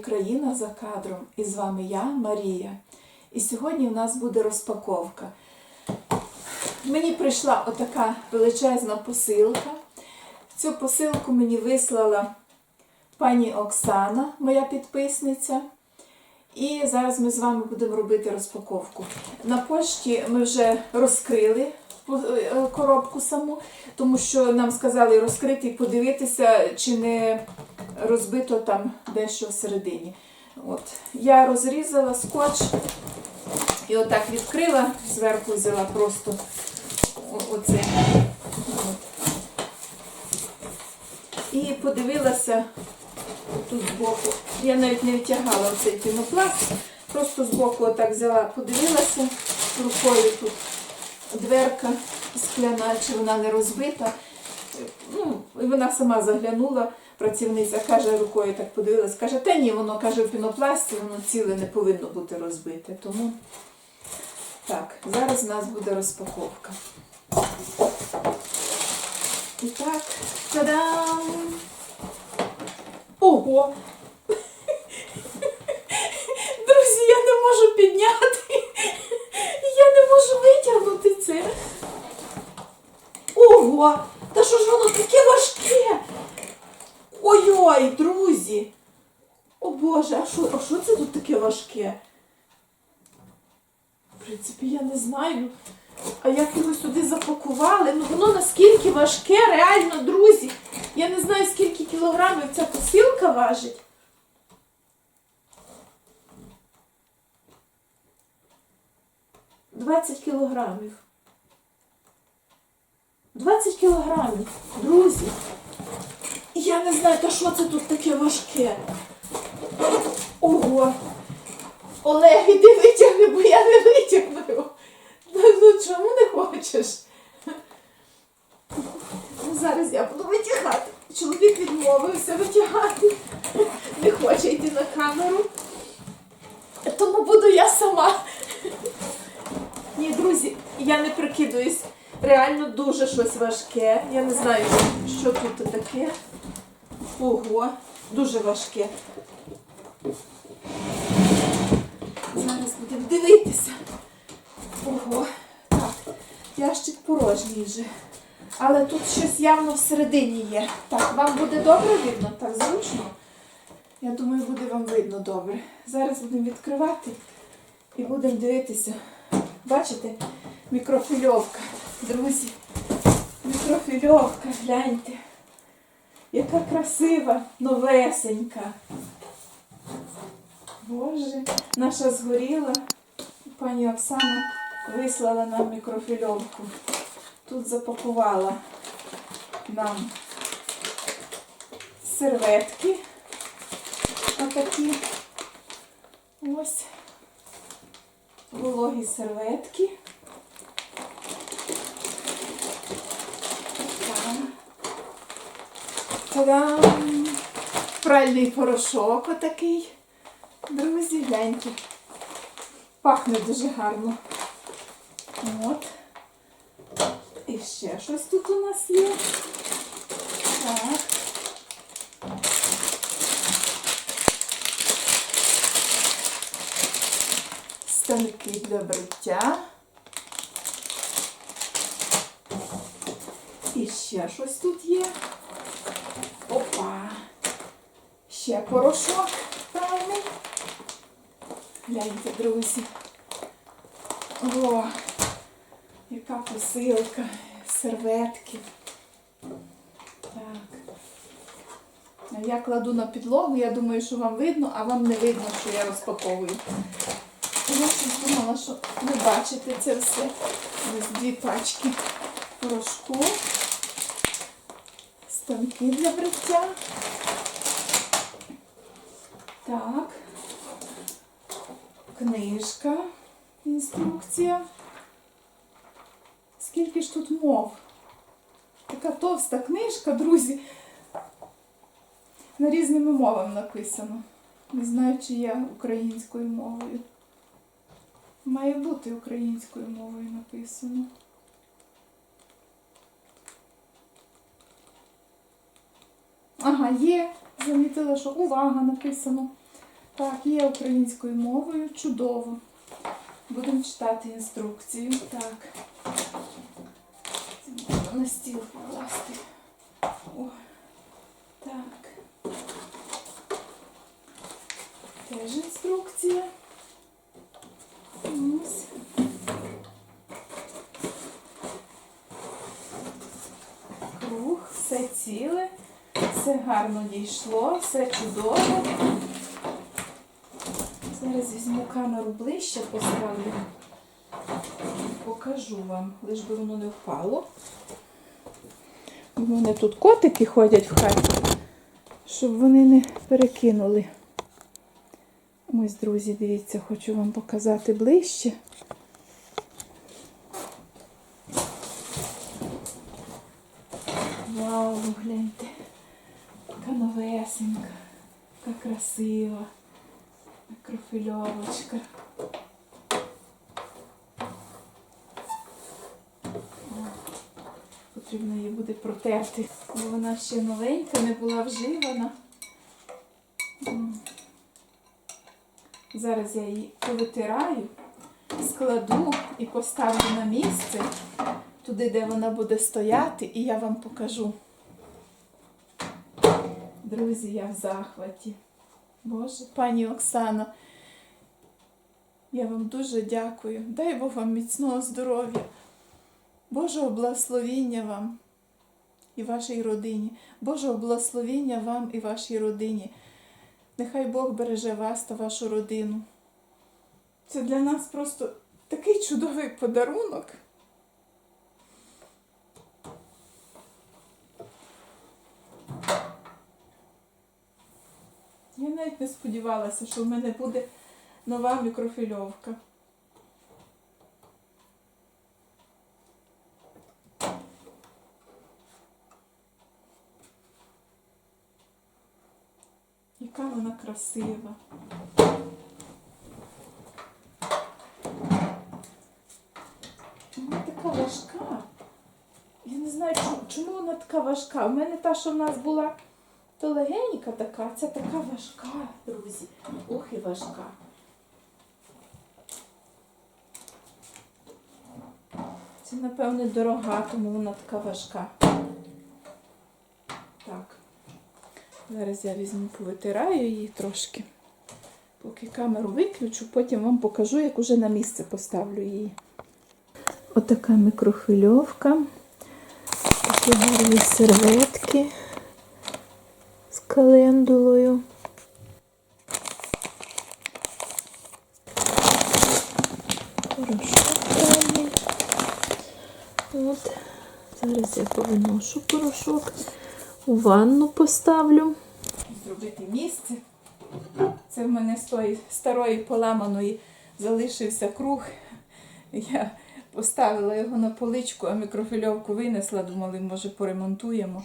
на каналі Країна за кадром і з вами я, Марія. І сьогодні у нас буде розпаковка. Мені прийшла отака величезна посилка. Цю посилку мені вислала пані Оксана, моя підписниця. І зараз ми з вами будемо робити розпаковку. На пошті ми вже розкрили коробку саму, тому що нам сказали розкрити і подивитися, чи не розбито там дещо всередині. От. Я розрізала скотч і отак відкрила, зверху взяла просто оце. І подивилася тут збоку. Я навіть не витягала цей пінопласт, просто збоку отак взяла, подивилася рукою тут дверка скляна, чи вона не розбита. Ну, і вона сама заглянула, працівниця каже, рукою так подивилась, каже, та ні, воно каже в пінопласті, воно ціле не повинно бути розбите. Тому так, зараз у нас буде розпаковка. І так, та-дам! Ого! Друзі, я не можу підняти. Можу витягнути це. Ого! Та що ж воно таке важке? Ой-ой, друзі! О Боже, а що, а що це тут таке важке? В принципі, я не знаю. А як його сюди запакували? Ну воно наскільки важке, реально, друзі. Я не знаю, скільки кілограмів ця посилка важить. Двадцять кілограмів. 20 кілограмів, друзі. Я не знаю, та що це тут таке важке. Ого. Олег, іди витягни, бо я не витягну. Ну, ну чому не хочеш? Ну, Зараз я буду витягати. Чоловік відмовився витягати. Не хоче йти на камеру. Тому буду я сама. Ні, друзі, я не прикидуюсь. Реально дуже щось важке. Я не знаю, що тут таке. Ого, дуже важке. Зараз будемо дивитися. Ого, так, ящик порожній вже. Але тут щось явно всередині є. Так, вам буде добре видно? Так, зручно? Я думаю, буде вам видно добре. Зараз будемо відкривати і будемо дивитися. Бачите, мікрофільовка. Друзі, мікрофільовка, гляньте. Яка красива, новесенька. Боже, наша згоріла. Пані Оксана вислала нам мікрофільовку. Тут запакувала нам серветки. Отакі. Ось. Вологі серветки. Та-дам! Пральний порошок отакий. Друзі, гляньте. Пахне дуже гарно. От. І ще щось тут у нас є. Так. Станки для бриття. І ще щось тут є. Опа. Ще порошок певний. Гляньте, друзі. О, яка посилка, серветки. Так. Я кладу на підлогу, я думаю, що вам видно, а вам не видно, що я розпаковую. Я думала, що ви бачите це все. Ось дві пачки порошку. Станки для бриття. Так. Книжка. Інструкція. Скільки ж тут мов? Така товста книжка, друзі. На різними мовами написано. Не знаю, чи я українською мовою. Має бути українською мовою написано. Ага, є Замітила, що увага написано. Так, є українською мовою. Чудово. Будемо читати інструкцію. Так. На стіл покласти. О, так. Теж інструкція. Ось. Круг, все ціле, все гарно дійшло, все чудово. Зараз візьму камеру ближче, поставлю. Покажу вам, лиш би воно не впало. У мене тут котики ходять в хаті, щоб вони не перекинули. Ось, друзі, дивіться, хочу вам показати ближче. Вау, гляньте. Яка новесенька, яка красива. Мікрофільовочка. Потрібно її буде протерти, бо вона ще новенька, не була вживана. Зараз я її повитираю, складу і поставлю на місце, туди, де вона буде стояти, і я вам покажу. Друзі, я в захваті. Боже, пані Оксано, я вам дуже дякую. Дай Бог вам міцного здоров'я, Божого благословіння вам і вашій родині. Божого благословіння вам і вашій родині. Нехай Бог береже вас та вашу родину. Це для нас просто такий чудовий подарунок. Я навіть не сподівалася, що в мене буде нова мікрофільовка. Яка вона красива. Вона така важка. Я не знаю, чому, вона така важка. У мене та, що в нас була, то легенька така, ця така важка, друзі. Ох і важка. Це, напевне, дорога, тому вона така важка. Так. Зараз я візьму, повитираю її трошки. Поки камеру виключу, потім вам покажу, як уже на місце поставлю її. Отака мікрохвильовка. Такі гарні серветки календулою. Порошок пральний. От. Зараз я повиношу порошок. У ванну поставлю. Зробити місце. Це в мене з тої старої поламаної залишився круг. Я поставила його на поличку, а мікрофільовку винесла, думали, може поремонтуємо.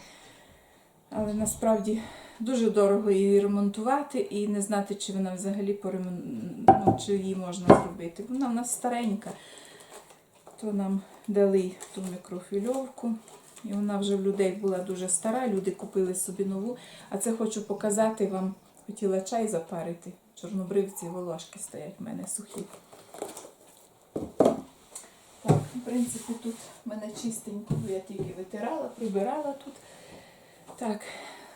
Але насправді дуже дорого її ремонтувати і не знати, чи вона взагалі поремон... ну, чи її можна зробити. Вона в нас старенька, то нам дали ту мікрофільовку. І вона вже в людей була дуже стара, люди купили собі нову. А це хочу показати вам. Хотіла чай запарити. Чорнобривці волошки стоять в мене сухі. Так, в принципі, тут в мене чистенько, бо я тільки витирала, прибирала тут. Так,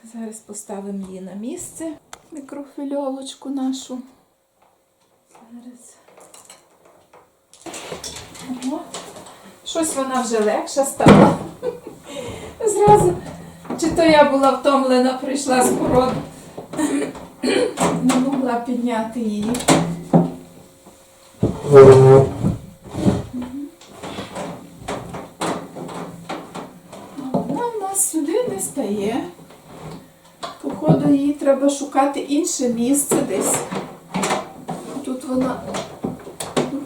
зараз поставимо її на місце. Мікрофільовочку нашу. Зараз. Ого. Щось вона вже легша стала. Зразу, чи то я була втомлена, прийшла з породу. Не могла підняти її. А Вона в нас сюди не стає. Походу, їй треба шукати інше місце десь. Тут вона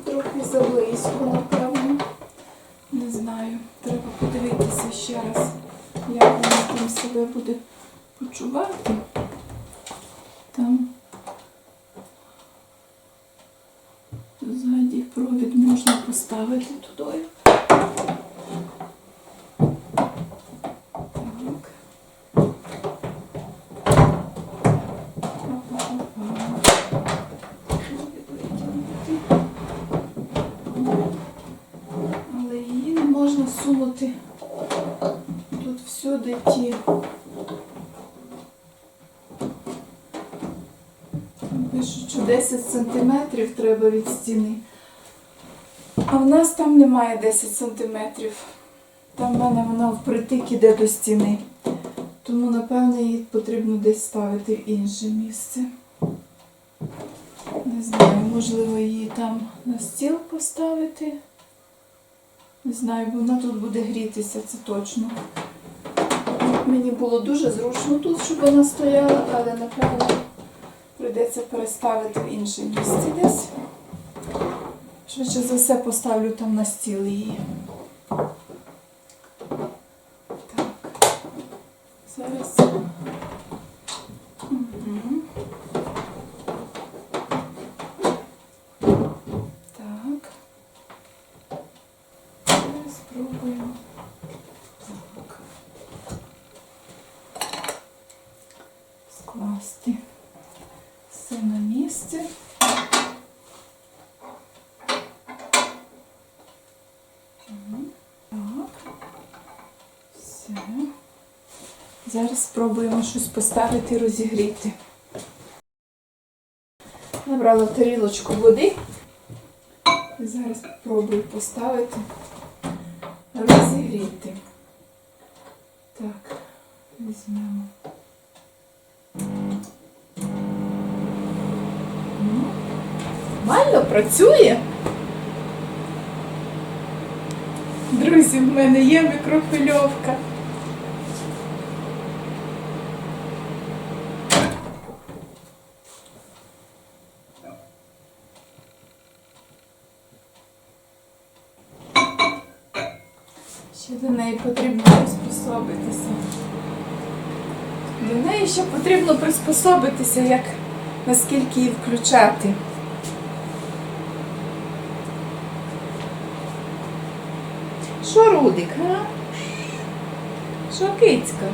трохи заблизько, напевно. Не знаю. Треба подивитися ще раз, як вона там себе буде почувати. Там ззаді провід можна поставити туди. Так. висоті. Що 10 сантиметрів треба від стіни. А в нас там немає 10 сантиметрів. Там в мене вона впритик іде до стіни. Тому, напевно, її потрібно десь ставити в інше місце. Не знаю, можливо, її там на стіл поставити. Не знаю, бо вона тут буде грітися, це точно. Мені було дуже зручно тут, щоб вона стояла, але напевно прийдеться переставити в інше місце десь. Швидше за все поставлю там на стіл її. Так. Зараз. Так. Зараз спробуємо. Так. Скласти все на місце. Так. Все. Зараз спробуємо щось поставити і розігріти. Набрала тарілочку води. І зараз спробую поставити, розігріти. Так, візьмемо. Нормально працює. Друзі, в мене є мікрохвильовка. Ще до неї потрібно приспособитися. До неї ще потрібно приспособитися, як наскільки її включати. Що Рудик, а? Що кицька?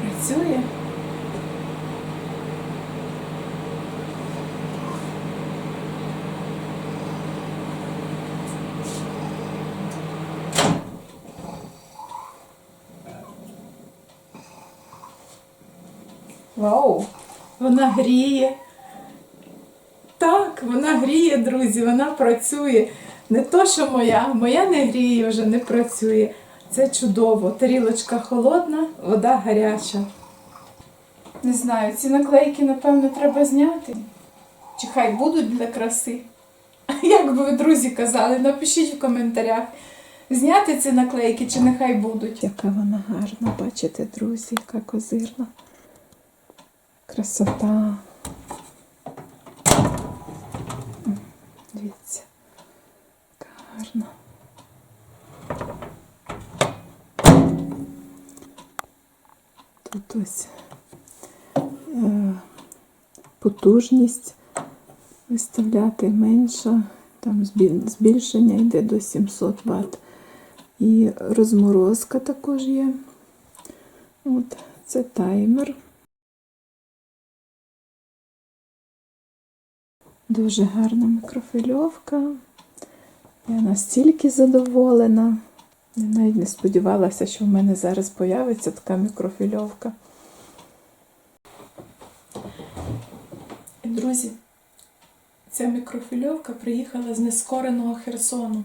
Працює? Вау! Вона гріє. Так, вона гріє, друзі, вона працює. Не то, що моя, моя не гріє, вже не працює. Це чудово. Тарілочка холодна, вода гаряча. Не знаю, ці наклейки, напевно, треба зняти. Чи хай будуть для краси. Як би ви, друзі, казали, напишіть в коментарях. Зняти ці наклейки чи нехай будуть. Яка вона гарна, бачите, друзі, яка козирна. Красота. Дивіться. Яка гарна. Тут ось е, потужність виставляти менша, там збільшення йде до 700 Вт. І розморозка також є. От, це таймер. Дуже гарна мікрофильовка. Я настільки задоволена. Я навіть не сподівалася, що в мене зараз появиться така мікрофильовка. І, друзі, ця мікрофильовка приїхала з нескореного Херсону.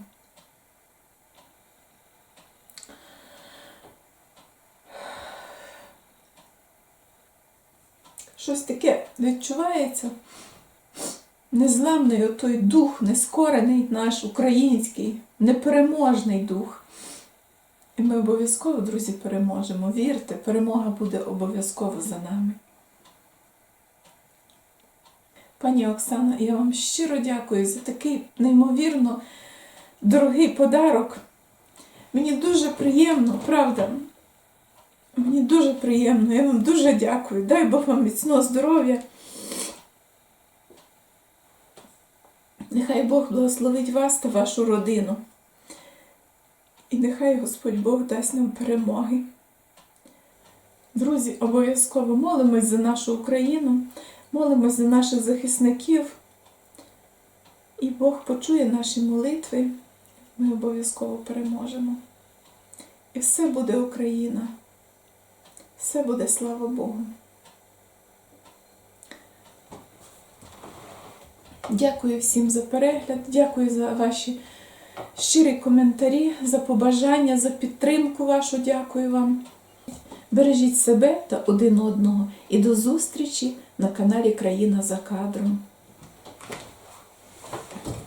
Щось таке відчувається незламний той дух, нескорений наш український, непереможний дух. І ми обов'язково, друзі, переможемо. Вірте, перемога буде обов'язково за нами. Пані Оксана, я вам щиро дякую за такий неймовірно дорогий подарок. Мені дуже приємно, правда. Мені дуже приємно, я вам дуже дякую. Дай Бог вам міцного здоров'я. Нехай Бог благословить вас та вашу родину. І нехай Господь Бог дасть нам перемоги. Друзі, обов'язково молимось за нашу Україну, молимось за наших захисників. І Бог почує наші молитви, ми обов'язково переможемо. І все буде Україна. Все буде слава Богу. Дякую всім за перегляд, дякую за ваші щирі коментарі, за побажання, за підтримку вашу. Дякую вам. Бережіть себе та один одного і до зустрічі на каналі Країна за кадром.